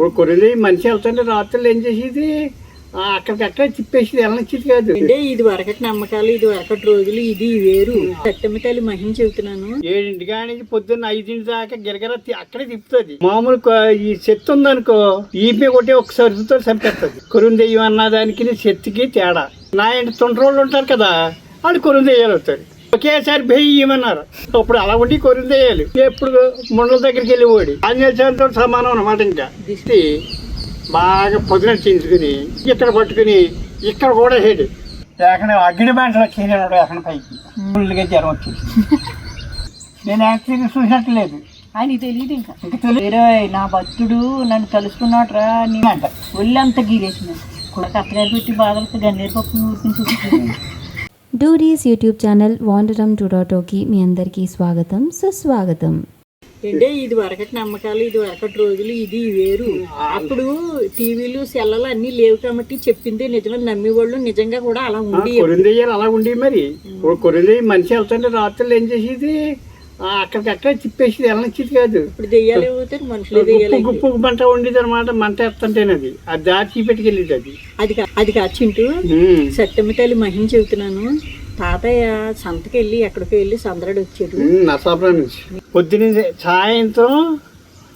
ఇప్పుడు కొరిది మనిషి వెళ్తుంటే రాత్రులు ఏం చేసేది? అక్కడికక్కడ తిప్పేసి వెళ్ళనిచ్చేది కాదు. అంటే ఇది వరకటి నమ్మకాలు ఇది వరకటి రోజులు ఇది వేరు. చట్టమి తల్లి మహిమ చెబుతున్నాను. ఏడింటి కాడి నుంచి పొద్దున్న ఐదింటి దాకా గిరగిర అక్కడే తిప్పుతుంది. మామూలు ఈ చెత్త ఉందనుకో ఈపే కొట్టే ఒక సరుకుతో చంపేస్తుంది. కొరుందెయ్యం అన్న దానికి చెత్తకి తేడా. నా ఇంటి తొండ్రోళ్ళు ఉంటారు కదా వాళ్ళు కొరుందెయ్యాలు అవుతారు ఒకేసారి బెయ్యమన్నారు అప్పుడు అలా ఉండి కొరుందెయ్యాలి ఎప్పుడు ముండల దగ్గరికి వెళ్ళి ఓడి. ఆంజనేయ స్వామితో సమానం అన్నమాట ఇంకా. దిష్టి బాగా పొద్దున చేయించుకుని ఇక్కడ పట్టుకుని ఇక్కడ కూడా హెడ్ అక్కడ అగ్ని మంటలు వచ్చేసాడు అక్కడ పైకి ఫుల్గా జ్వరం వచ్చింది నేను యాక్చువల్లీ చూసినట్టు లేదు ఆయన తెలియదు ఇంకా. ఇంకా తెలియదు? వేరే నా భక్తుడు నన్ను కలుసుకున్నాట్రా నీ అంట. ఒళ్ళంతా గీరేసిన కూడా కత్తగారు పెట్టి బాధలతో గన్నేరు పప్పు చూసి డూరీస్ యూట్యూబ్ ఛానల్ వాండరమ్ టుడాటోకి మీ అందరికీ స్వాగతం సుస్వాగతం. అంటే ఇది వరకటి నమ్మకాలు ఇది వరకటి రోజులు ఇది వేరు. అప్పుడు టీవీలు సెల్లలు అన్నీ లేవు కాబట్టి చెప్పిందే నిజమని నమ్మేవాళ్ళు నిజంగా కూడా అలా ఉండి కొరిందెయ్యాలి అలా ఉండి మరి. కొరిందెయ్యి మనిషి వెళ్తుంటే రాత్రులు ఏం చేసేది? అక్కడికక్కడ తిప్పేసి వెళ్ళనిచ్చేది కాదు. ఇప్పుడు గుప్పు మంట ఉండేది అనమాట మంట ఎత్తంటేనది అది. దాచి పెట్టుకెళ్ళేది అది. అది కా- అది కాచింటూ తల్లి మహిమ చెబుతున్నాను. తాతయ్య సంతకి వెళ్ళి ఎక్కడికి వెళ్ళి సందరడు వచ్చాడు. నరసాపురం నుంచి. పొద్దున్న సాయంత్రం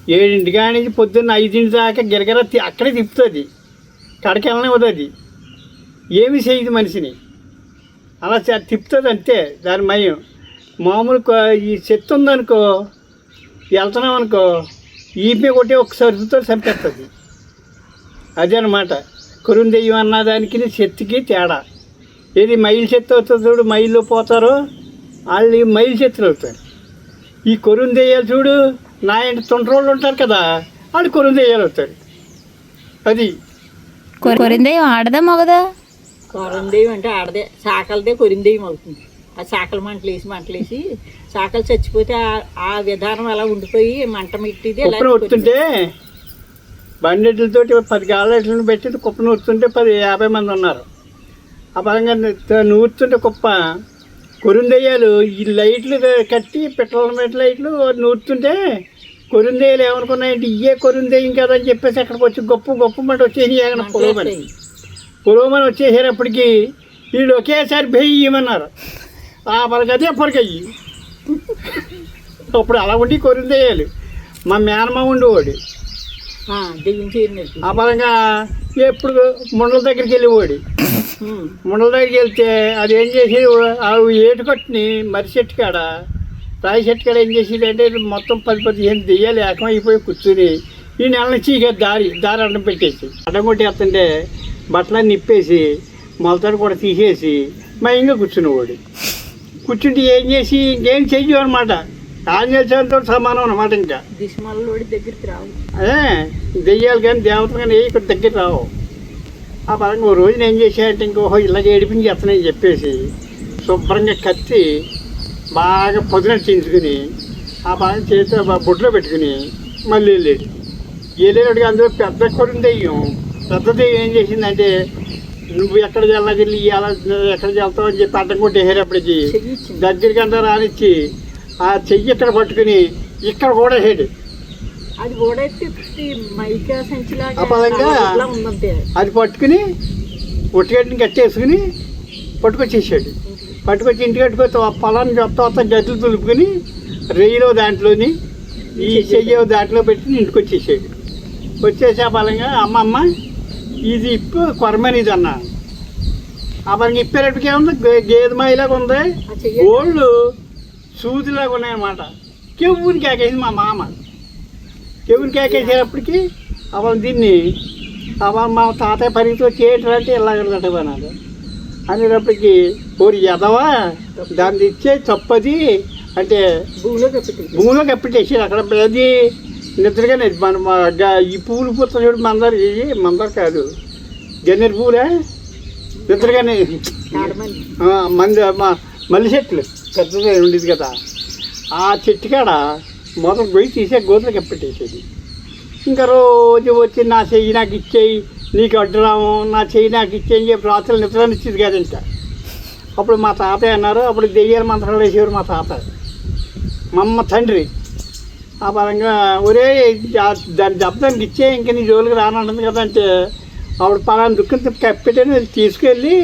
ఏడింటి కాడి నుంచి పొద్దున్న ఐదింటి దాకా గిరగిర అక్కడే తిప్పుతుంది. కడకి వెళ్ళనివ్వదు అది. ఏమి చేయదు మనిషిని. అలా తిప్పుతుంది అంతే దాని మయం మామూలు కొ- ఈ చెత్త ఉందనుకో వెళ్తున్నాం అనుకో ఈపే కొట్టే ఒక సరుకుతో చంపేస్తుంది. అదే అనమాట కురుందెయ్యం అన్న దానికి చెత్తకి తేడా. ఏది మైలు చెత్త అవుతుంది చూడు మైల్లో పోతారో వాళ్ళు మైలు చెత్తలు అవుతారు ఈ కొరుందెయ్యాలు చూడు నా ఇంటి తొండ్రోళ్ళు ఉంటారు కదా వాళ్ళు కొరుందెయ్యాలు అవుతారు అది. కొరిందయ్యం ఆడదా మగదా? కొరందేవి అంటే ఆడదే శాకలదే కొరిందేవి అవుతుంది ఆ శాకల మంటలు వేసి మంటలు వేసి శాకలు చచ్చిపోతే ఆ- విధానం అలా ఉండిపోయి మంట మిట్టిది అలా వస్తుంటే బండెట్లతోటి పది గాలెట్లను పెట్టి కుప్పను వస్తుంటే పది యాభై మంది ఉన్నారు. ఆ పరంగా నూరుతుంటే కుప్ప. కొరుందెయ్యాలు ఈ లైట్లు కట్టి పెట్రోల్ మెట్ లైట్లు నూరుతుంటే కొరుందెయ్యాలు ఏమనుకున్నాయంటే ఇయ్యే కొరుందెయ్యం కదా అని చెప్పేసి అక్కడికి వచ్చి గొప్ప గొప్ప మాట వచ్చేసి అక్కడ పొలవమని పొలవమని వచ్చేసేటప్పటికి వీళ్ళు ఒకేసారి బెయ్యమన్నారు ఆ పలక అదే పొరకయ్యి అప్పుడు అలా ఉండి కొరుందెయ్యాలి మా మేనమా ఉండేవాడు. ఆ, పరంగా ఎప్పుడు ముండల దగ్గరికి వెళ్ళేవాడు. ముండల దగ్గరికి వెళ్తే అది ఏం చేసేది? ఆ ఏటు కట్టుని మర్రి చెట్టు కాడ రాయి చెట్టు కాడ ఏం చేసేది అంటే మొత్తం పది పదిహేను దెయ్యాలు ఏకమైపోయి కూర్చుని ఈ నెల నుంచి ఇక దారి దారి అడ్డం పెట్టేసి అడ్డం కొట్టేస్తుంటే బట్టలన్నీ నిప్పేసి మొలతాడు కూడా తీసేసి మా ఇంకా కూర్చునేవాడు. కూర్చుంటే ఏం చేసి ఇంకేం చెయ్యు అనమాట ఆంజనేయ స్వామితో సమానం అనమాట ఇంకా. దిశమల్లోడి దగ్గరికి రావు. అదే దెయ్యాలు కానీ దేవతలు కానీ ఏ ఇక్కడ దగ్గర రావు. ఆ పరంగా ఓ రోజున ఏం చేశాడంటే ఇంకో ఇలా ఏడిపించి చేస్తున్నాయని చెప్పేసి శుభ్రంగా కత్తి బాగా పొద్దున చేయించుకుని ఆ బాగా చేతిలో బా- బొట్లో పెట్టుకుని మళ్ళీ వెళ్ళాడు. వెళ్ళేటట్టుగా అందులో పెద్ద కొడుకు దెయ్యం పెద్ద దెయ్యం ఏం చేసిందంటే నువ్వు ఎక్కడ వెళ్ళగలి ఎలా ఎక్కడ వెళ్తావు అని చెప్పి అడ్డం కొట్టేసేటప్పటికి చెయ్యిచ్చింది. దగ్గరికి అంతా రానిచ్చి ఆ చెయ్యి ఇక్కడ పట్టుకుని ఇక్కడ కూడా హెడ్ అది కూడా అది పట్టుకుని ఒట్టిగడ్డిని కట్టేసుకుని పట్టుకొచ్చేసాడు. పట్టుకొచ్చి ఇంటికి కట్టుకొస్తే ఆ పొలాన్ని వస్తా గడ్డలు తులుపుకొని రెయ్యిలో దాంట్లోని ఈ చెయ్యో దాంట్లో పెట్టి ఇంటికి వచ్చేసాడు వచ్చేసి ఆ బలంగా అమ్మ అమ్మ ఇది ఇప్పు కొరమని ఇది అన్నా. ఇప్పేటట్టుగా ఉంది గే- గేదె మాయిలాగా ఉంది. గోళ్ళు సూదిలాగా ఉన్నాయన్నమాట. కెవ్వుని కేకేసింది మా మామ. కెవ్వుని కేకేసేటప్పటికి అప్పుడు దీన్ని అప్పుడు మా తాతయ్య పరిగెత్తి వచ్చి ఏంటంటే ఇలాగలటమన్నాడు అనేటప్పటికి ఓరి ఎదవా దాన్ని ఇచ్చే తప్పది అంటే భూమిలో కప్పెట్టి భూమిలో కప్పెట్టేసి అక్కడ అది నిద్రగానే మన ఈ పూలు పూత చూడు మందరు ఇవి మందరు కాదు. గన్నేరు పూలే నిద్రగానే మంది మా మల్లి చెట్లు పెద్దది ఉండేది కదా. ఆ చెట్టు కాడ మొదలు పోయి తీసే గోతులు కప్పెట్టేసేది. ఇంకా రోజు వచ్చి నా చెయ్యి నాకు ఇచ్చేయి. నీకు అడ్డురాము. నా చెయ్యి నాకు ఇచ్చేయి అని చెప్పి రాత్రులు నిద్రని ఇచ్చేది కాదు ఇంకా అప్పుడు మా తాతయ్య అన్నారు అప్పుడు దెయ్యాల మంత్రాలు వేసేవారు మా తాత. మా అమ్మ తండ్రి ఆ పరంగా ఒరే దాని దెబ్బ దానికి ఇచ్చే ఇంక నీ జోలికి రానంటుంది కదా అంటే ఆవిడ పలానా దుఃఖం కప్పెట్టని తీసుకెళ్ళి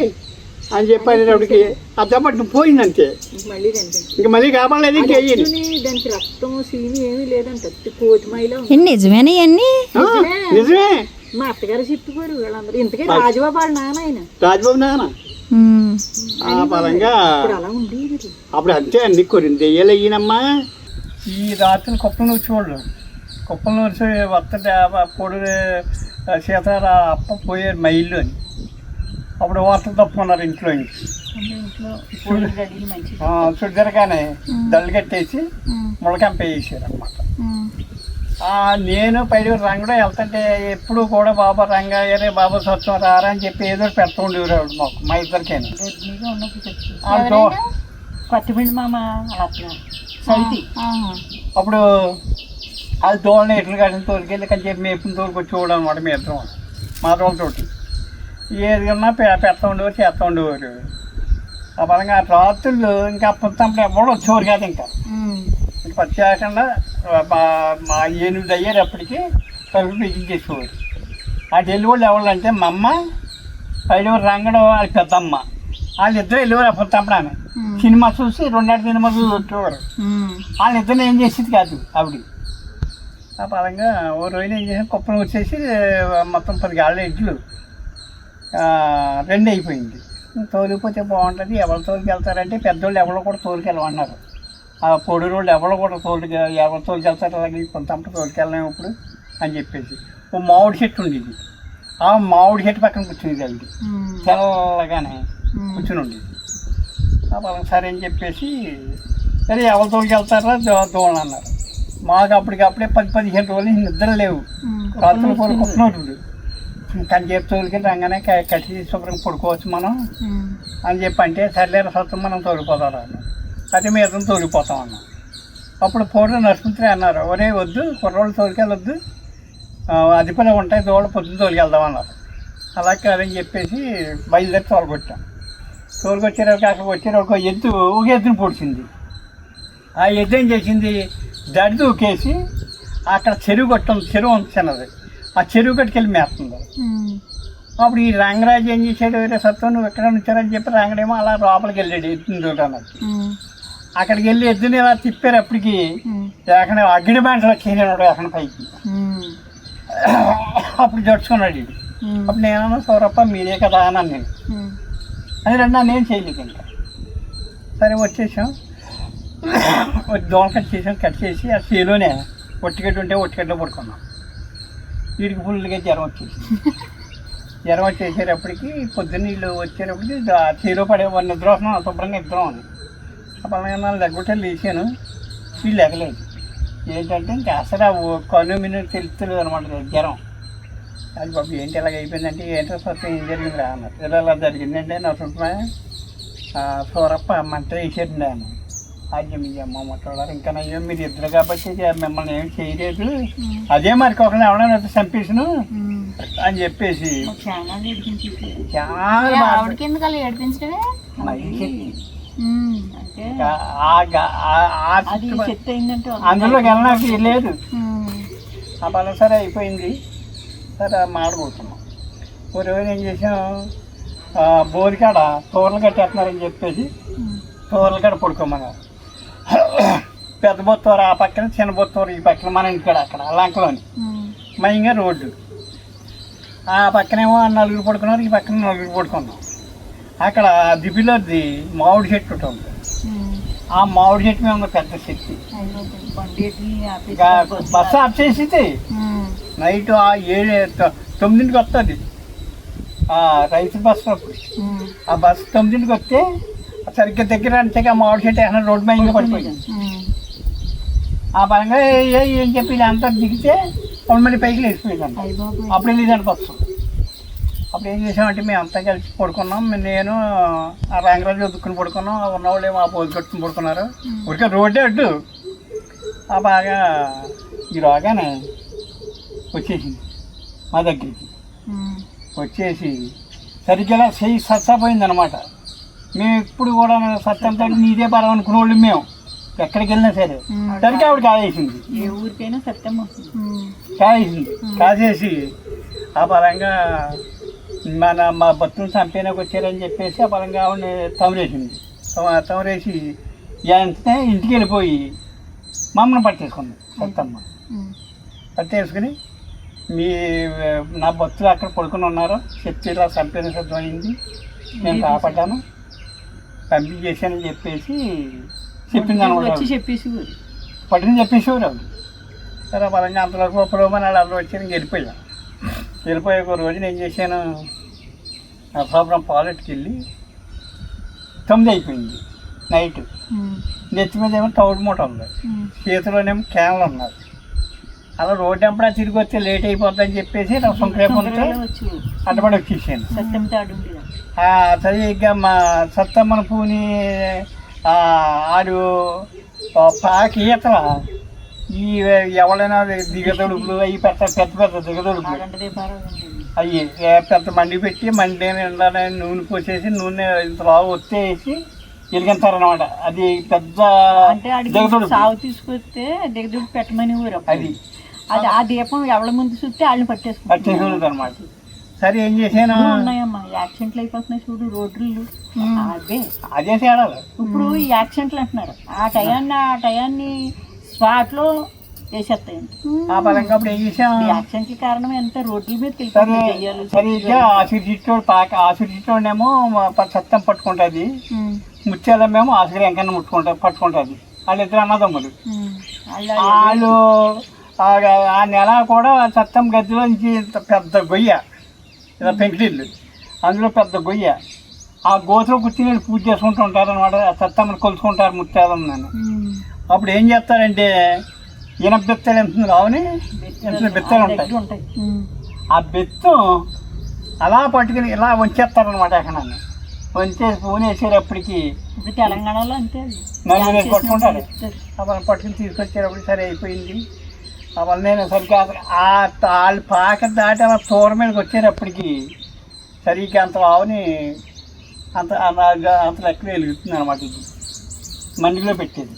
అని చెప్పి అనేటప్పటికి ఆ దెబ్బ పోయింది అంతే ఇంక మళ్ళీ కాపాడలేదు ఇంక దానికి రక్తం సీని ఏమీ లేదంట. నిజమేనా ఇవన్నీ నిజమే. మా అత్తగారు చెప్పిపోరు వీళ్ళందరూ. ఇంతకీ రాజుబాబు వాళ్ళ నాన్న ఆయన? రాజ్బాబు నాన్న. ఆ పరంగా ఇప్పుడు అలా ఉండేది. అప్పుడు అంతే అన్ని కొన్ని దెయ్యాలు అయ్యినమ్మా ఈ రాత్రి కుప్పలు వచ్చి వాళ్ళు కుప్పలు వచ్చి వస్తుంటే పొడి సీతార అప్ప పోయారు మా ఇల్లు అని. అప్పుడు వార్తలు తప్పుకున్నారు ఇంట్లో నుంచి. చుడ్డరగానే దళ్ళు కట్టేసి ఉమ్. ముళ్ళకంప వేసారు అనమాట. నేను పైన రంగులో వెళ్తుంటే ఎప్పుడు కూడా బాబా రంగయ్యరే బాబా స్వచ్ఛం రారా అని చెప్పి ఏదో పెడుతూ ఉండేవాడు మాకు మా ఇద్దరికైనా. పట్టుబిండి మామ అలా సైతి. అప్పుడు అది దోళ్ళని ఎట్లు కట్టిన తోలికెళ్ళి కానీ చెప్పి మేపుని తోలుకొచ్చి చూడడం అనమాట మీ ఇద్దరం. మా తోటి. ఏది ఉన్నా పె పెడతా ఉండేవారు చేస్తూ ఉండేవారు. ఆ పరంగా ఆ రాత్రులు ఇంకా పుత్తప్పుడు ఎవడో వచ్చేవారు కాదు ఇంకా. వచ్చాకుండా మా- ఎనిమిది అయ్యేటప్పటికి తలుపు బిగించేసేవారు అటు వెళ్ళేవాళ్ళు ఎవరు అంటే మా అమ్మ పైన రంగడం వాళ్ళ పెద్దమ్మ. వాళ్ళిద్దరు వెళ్ళేవారు ఆమె. ఉమ్. సినిమా చూసి రెండేళ్ళ సినిమా చూసి వచ్చేవారు ఉమ్. వాళ్ళిద్దరిని ఏం చేసేది కాదు ఆవిడ. ఆ పరంగా ఓ రోజున ఏం చేసాం? కుప్పలు వచ్చేసి మొత్తం పది గాళ్ళ ఇడ్లు రెండు అయిపోయింది. తోలిపోతే బాగుంటుంది. ఎవరు తోలికెళ్తారంటే పెద్దోళ్ళు ఎవరు కూడా తోలికెళ్ళమన్నారు. ఆ పొడి రోళ్ళు ఎవరు కూడా తోలికి ఎవరు తోలికెళ్తారు? అలాగే కొంత తోలికెళ్ళలేము ఇప్పుడు అని చెప్పేసి. ఓ మామిడి చెట్టు ఉండేది. ఆ మామిడి చెట్టు పక్కన కూర్చునేది ఆవిడ. ఉమ్. తెల్లగానే. కూర్చుని ఉండేది పొలం సరే అని చెప్పేసి సరే ఎవరి తోలికి వెళ్తారా? దోళని అన్నారు. మాకు అప్పటికప్పుడే పది పదిహేను రోజులు నిద్ర లేవు. రాత్రులు పడుకుంటున్నాడు కానీ చెప్పి తోలికి రాగానే క- కట్టి శుభ్రంగా పడుకోవచ్చు మనం. అని చెప్పి అంటే సర్లేరు సత్తం మనం తోలిపోతాం అన్న అది మీద తోలిపోతాం అన్న అప్పుడు పూర్వ నర్సుమంత్రి అన్నారు. ఒరే వద్దు కుర్రోళ్ళు తోలికెళ్ళొద్దు ఆ, అదిపలే ఉంటాయి దోడ పొద్దున్న తోలికెళ్దాం అన్నారు. అలా కాదని చెప్పేసి బయలుదేరి తోలగొట్టాం. అక్కడికి వచ్చేటప్పుడు ఒక ఎద్దు ఒక ఎద్దుని పొడిచింది ఆ ఎద్దు ఏం చేసింది దడి దూకేసి అక్కడ చెరువు కొట్టం చెరువు ఉంది చిన్నది ఆ చెరువు కట్టుకెళ్ళి మేస్తుంది. అప్పుడు ఈ రంగరాజు ఏం చేశాడు వేరే సత్వం నువ్వు ఎక్కడ ఉంచారని చెప్పి రంగడేమో అలా లోపలికి వెళ్ళాడు ఎత్తుని చూడడానికి. అక్కడికి వెళ్ళి ఎద్దుని ఇలా తిప్పారు అప్పటికి. అక్కడ అగ్ని బాంటలు వచ్చేసాడు అక్కడ పైకి. అప్పుడు జడుచుకున్నాడు. అప్పుడు నేనన్నా సౌరప్ప మీరే కదా అన్నాను నేను. అది రెండా నేను చేయలేక ఇంకా. సరే వచ్చేసాం. దోమ కట్ చేసాం కట్ చేసి ఆ చేలోనే ఒట్టిగడ్డ ఉంటే ఒట్టిగడ్డలో పడుకున్నాం. వీడికి ఫుల్గా జ్వరం వచ్చేసి జ్వరం వచ్చేసేటప్పటికి పొద్దున్న వీళ్ళు వచ్చేటప్పటికి ఆ చేలో పడే వాడిని నిద్ర వస్తున్నాం శుభ్రంగా ఇద్దరం అని అప్పుడు దగ్గర లేచాను. వీళ్ళు ఎగలేదు ఏంటంటే ఇంకా అసలు ఆ ఓ కను మిన్ను అనమాట జ్వరం. అది బాబు ఏంటి ఇలాగ అయిపోయిందంటే ఏంటో సత్యం ఏం జరిగింది రా అన్నారు ఇలా ఇలా జరిగిందంటే నా సుంటున్నా సూరప్ప మంట వేసేటండి ఆయన అయ్యం అమ్మ మొట్టవారు ఇంకా అయ్యో మీరు ఇద్దరు కాబట్టి మిమ్మల్ని ఏం చేయలేదు. అదే మరి ఒకరిని ఎవరైనా చంపేసిను. అని చెప్పేసి. చాలా జరిగింది చాలా బాధ. ఆవిడకి ఎందుకు అలా ఏడిపించడమే మనిషి. ఉమ్. అంటే ఇంకా ఆ గ- ఆ- ఆ అది చుట్టూ- చెత్త అయిందంటే అందులో వెళ్ళడానికి లేదు. ఆ పని సరే అయిపోయింది. సరే మాడబోతున్నాం ఒక రోజు ఏం చేసాం బోరికాడ తోరలు కట్టేస్తున్నారని చెప్పేసి. తోరలు కాడ పడుకోమన్నారు పెద్ద బొత్తూరు ఆ పక్కన చిన్న బొత్తూరు ఈ పక్కన మన ఇంటికాడ అక్కడ లంకలోని. మైంగా రోడ్డు ఆ పక్కనేమో నలుగురు పడుకున్నారు ఈ పక్కన నలుగురు పడుకున్నాం అక్కడ దిబిలోది మామిడి చెట్టు ఒకటి ఉంది ఉమ్. ఆ మామిడి చెట్టు మీద ఉంది పెద్ద ఇంకా బస్సు ఆఫ్ చేసింది ఉమ్. నైట్ ఆ ఏడు తొమ్మిదింటికి వస్తుంది. ఆ రైతు బస్సు అప్పుడు. ఉమ్. ఆ బస్సు తొమ్మిదింటికి వస్తే సరిగ్గా దగ్గర అంటే ఆ మామిడి చెట్టు ఏమైనా రోడ్డు మైంగా పడిపోయింది. ఆ పరంగా ఏ- చెప్పి అంతా దిగితే రెండు మళ్ళీ పైకి లేచిపోయిందంట. అప్పుడు వెళ్ళేదాన్ని బస్సు? అప్పుడు ఏం చేసామంటే మేము అంతా కలిసి పడుకున్నాం. నేను ఆ రంగరాజు వదుకుని పడుకున్నాం. ఉన్నవాళ్ళు ఏమో ఆ పోజు కట్టుకుని పడుకున్నారు. ఊరికే రోడ్డే అడ్డు. ఆ బాగా ఈ రాగానే వచ్చేసింది. మా దగ్గరికి. వచ్చేసి సరిగ్గా చెయ్యి సచ్చపోయింది అనమాట మేము ఎప్పుడు కూడా సత్యంతో నీదే పరం అనుకునే వాళ్ళు మేము. ఎక్కడికి వెళ్ళినా సరే. సరికి ఆవిడ కాయేసింది ఏ ఊరికైనా సత్యం వస్తుంది కాసేసింది కాసేసి ఆ పరంగా మన మా భక్తులు చంపేనాకు వచ్చారని చెప్పేసి ఆ పరంగా ఆవిడని తమరేసింది తమ- తమరేసి వెంటనే ఇంటికి వెళ్ళిపోయి మమ్మల్ని పట్టేసుకుంది సత్తమ్మ. పట్టేసుకుని మీ నా భక్తులు అక్కడ పడుకుని ఉన్నారు. చెప్తే ఇలా చంపేన సిద్ధమైంది నేను కాపాడాను పంపించేసానని చెప్పేసి చెప్పింది అనమాట. వచ్చి చెప్పేసి ఊరు పట్టుకుని చెప్పేసేవారు ఆవిడ సరే పరంగా అంతవరకు ప్రోమని వాళ్ళు అందరూ వచ్చి నేను వెళ్ళిపోయాను వెళ్ళిపోయే ఒక రోజున ఏం చేశాను? నరసాపురం పాలెట్కి వెళ్ళి తొమ్మిది అయిపోయింది. నైట్. నెత్తి మీద ఏమో తౌడు మూట ఉంది. చేతిలోనేమో క్యాన్లు ఉన్నారు అలా రోడ్డు ఎంపడా తిరిగి వస్తే లేట్ అయిపోతుందని చెప్పేసి నా సొంకరేపంతో అడ్డపడి వచ్చేసాను. సరిగ్గా మా సత్తమ్మన పూని ఆడు పాకి ఈతల ఈ ఎవరైనా దిగదొడుపులు అవి పెద్ద పెద్ద పెద్ద దిగదొడుపులు అవి పెద్ద మండి పెట్టి మండి నిండా నూనె పోసేసి నూనె ఇంత లావు వచ్చేసి వెలిగించారనమాట అది పెద్ద అంటే సాగు తీసుకొస్తే దిగదుడు పెట్టమని ఊరు. అది. అది ఆ దీపం ఎవరి ముందు చూస్తే వాళ్ళని పట్టేసుకుంటారు అనమాట సరే ఏం ఇప్పుడు ఉన్నాయమ్మా యాక్సిడెంట్లు అయిపోతున్నాయి చూడు రోడ్లు అదే. అదే తేడాలు ఇప్పుడు ఈ యాక్సిడెంట్లు అంటున్నారు. ఆ టయాన్ని ఆ టయాన్ని స్పాట్లో వేసేస్తాయండి. ఆ పరంగా అప్పుడు ఏం చేసాం? ఈ యాక్సిడెంట్ల కారణం ఎంత రోడ్ల దెయ్యాలు, సరిగ్గా ఆసురి చిట్టోడు పాక సత్తం పట్టుకుంటుంది. ముత్యాలమేమో ఆసురి ఎంకన్నా ముట్టుకుంటా పట్టుకుంటుంది. వాళ్ళిద్దరు అన్నదమ్ములు. వాళ్ళు ఆ- నెల కూడా సత్తం గదిలో నుంచి ఇంత పెద్ద గొయ్య. ఇలా పెంకుటిల్లు. అందులో పెద్ద గొయ్య. ఆ గోతులో కూర్చుని పూజ చేసుకుంటూ ఉంటారు అనమాట సత్తమ్మని కొలుసుకుంటారు ముత్యాలం నన్ను. అప్పుడు ఏం చేస్తారంటే ఈయన బెత్తలు ఎంత రావని ఎంత బెత్తలు ఉంటాయి. ఆ బెత్తం అలా పట్టుకుని ఇలా వంచేస్తారనమాట ఎక్కడ వంచేసి ఫోన్ వేసేటప్పటికి తెలంగాణలో అంతే. నలుగురు పట్టుకుంటారు. అప్పుడు పట్టుకుని తీసుకొచ్చేటప్పుడు సరే అయిపోయింది. అప్పుడు నేను సరిగ్గా అసలు ఆ వాళ్ళు పాక దాటి అలా తోర మీదకి వచ్చేటప్పటికి సరిగ్గా అంత ఆవుని అంత అంత- అంత లెక్క వెలుగుతుంది అనమాట ఇది. మండిలో పెట్టేది.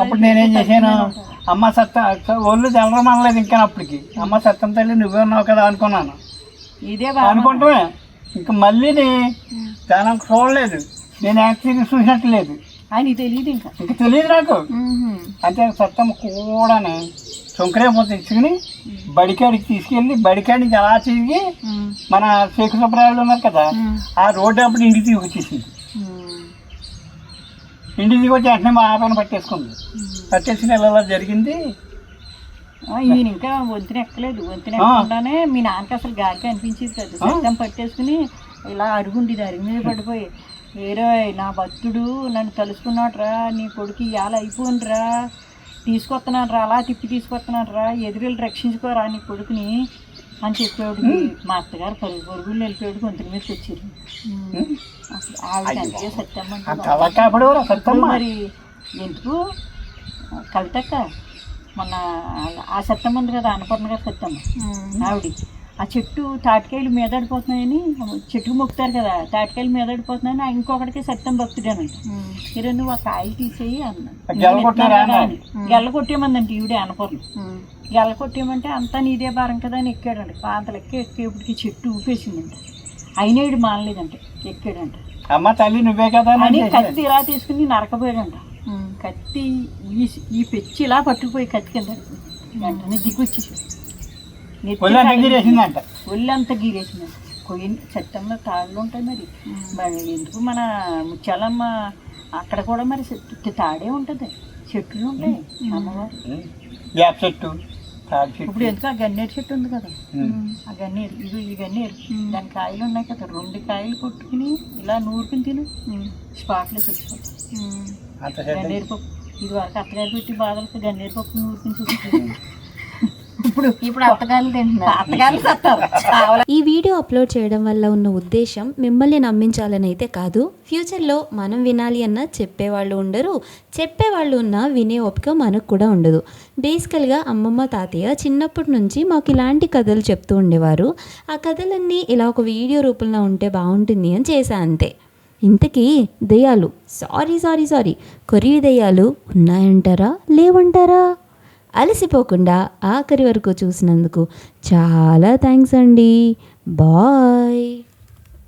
అప్పుడు నేనేం చేశాను? అమ్మ సత్తం ఒళ్ళు తెల్లరమనలేదు ఇంకా అప్పటికి. అమ్మ సత్తం తల్లి నువ్వే ఉన్నావు కదా అనుకున్నాను. ఇదే అనుకుంటామే. ఇంక మళ్ళీ దాని చూడలేదు. నేను యాక్చువల్గా చూసినట్టు లేదు. ఆయన తెలియదు ఇంకా. ఇంక తెలియదు నాకు. అంటే సత్తం కూడానే సొంకరే మూత ఇచ్చుకుని బడికాడికి తీసుకెళ్ళి బడికాడి నుంచి అలా తిరిగి మన శేఖ సుబ్రాయుడు ఉన్నారు కదా ఆ రోడ్డు అప్పుడు ఇంటికి తీసుకొచ్చేసింది. ఉమ్, ఇంటికి తీసుకొచ్చి వెంటనే మా ఆపన పట్టేసుకుంది. పట్టేసిన ఇలా జరిగింది. ఆ, ఈయన ఇంకా వంతెన ఎక్కలేదు. వంతెన. ఎక్కకుండానే మీ నాన్నకి అసలు గాలికి అనిపించేది కాదు. ఆ. సత్యం పట్టేసుకుని ఇలా అరుగుండేది అరుగు మీద పడిపోయి. ఏరో నా భక్తుడు నన్ను తలుసుకున్నాడురా నీ కొడుకు ఇవాళ అయిపోయినరా తీసుకొస్తున్నాడు రా అలా తిప్పి తీసుకొస్తున్నాడు రా ఎదురెళ్ళి రక్షించుకోరా నీ కొడుకుని అని చెప్పేవాడు మా అత్తగారు పరుగు పరుగులు వెళ్ళిపోయాడు కొంత ఆవిడ అంతే సత్యం మరి ఎందుకు? కవితక్క మొన్న ఆ సత్తమ్మ ఉంది కదా అన్నపూర్ణ గారు సత్తమ్మ ఆవిడ ఆ చెట్టు తాటికాయలు మీదడిపోతున్నాయని చెట్టుకు మొక్కుతారు కదా తాటికాయలు మీదడిపోతున్నాయని ఆ ఇంకొకటికి సత్యం భక్తుడేనంట మీరు నువ్వు ఆ కాయలు తీసేయి అన్న? గెల్ల కొట్టేమందంట ఈవిడే అన్నపూర్ణ గెల్ల కొట్టేయమంటే అంతా నీదే భారం కదా అని ఎక్కాడంట పాంతలెక్క ఎక్కేపటికి చెట్టు ఊపేసిందంట. అయినా ఈడు మానలేదంట ఎక్కాడంట. అమ్మ తల్లి నువ్వే కదా అని అని. కత్తి ఇలా తీసుకుని నరకపోయాడంట కత్తి ఈ ఈ పెచ్చి ఇలా పట్టుకుపోయి కత్తి కింద వెంటనే దిగొచ్చేసి ఒళ్ళంతా గీరేసిందంట. ఒళ్ళంతా గీరేసిందంట కొయ్యి చెట్టంలో తాళ్ళు ఉంటాయి మరి. మరి ఎందుకు మన ముత్యాలమ్మ అక్కడ కూడా మరి చెట్టు తాడే ఉంటుంది. చెట్లు ఉంటాయి అమ్మవారు. వేప చెట్టు ఇప్పుడు ఎందుకు ఆ గన్నేరు చెట్టు ఉంది కదా. ఆ గన్నేరు ఇది ఈ గన్నేరు. దాని కాయలు ఉన్నాయి కదా. రెండు కాయలు కొట్టుకుని ఇలా నూరుకుని తిను. స్పాట్లో చెట్టు గన్నేరు పప్పు. ఇది వరకు అత్తగారు పెట్టి బాధలకు గన్నేరు పప్పు నూరుకుని చూసి ఇప్పుడు ఇప్పుడు తింటున్నారు. సత్తారు. ఈ వీడియో అప్లోడ్ చేయడం వల్ల ఉన్న ఉద్దేశం మిమ్మల్ని నమ్మించాలని అయితే కాదు ఫ్యూచర్లో మనం వినాలి అన్న చెప్పేవాళ్ళు ఉండరు చెప్పేవాళ్ళు ఉన్నా వినే ఓపిక మనకు కూడా ఉండదు. బేసికల్గా అమ్మమ్మ తాతయ్య చిన్నప్పటి నుంచి మాకు ఇలాంటి కథలు చెప్తూ ఉండేవారు. ఆ కథలన్నీ ఇలా ఒక వీడియో రూపంలో ఉంటే బాగుంటుంది అని చేశా అంతే. ఇంతకీ దెయ్యాలు సారీ సారీ సారీ కొరివి దెయ్యాలు ఉన్నాయంటారా లేవంటారా? అలసిపోకుండా ఆఖరి వరకు చూసినందుకు చాలా థ్యాంక్స్ అండి. బాయ్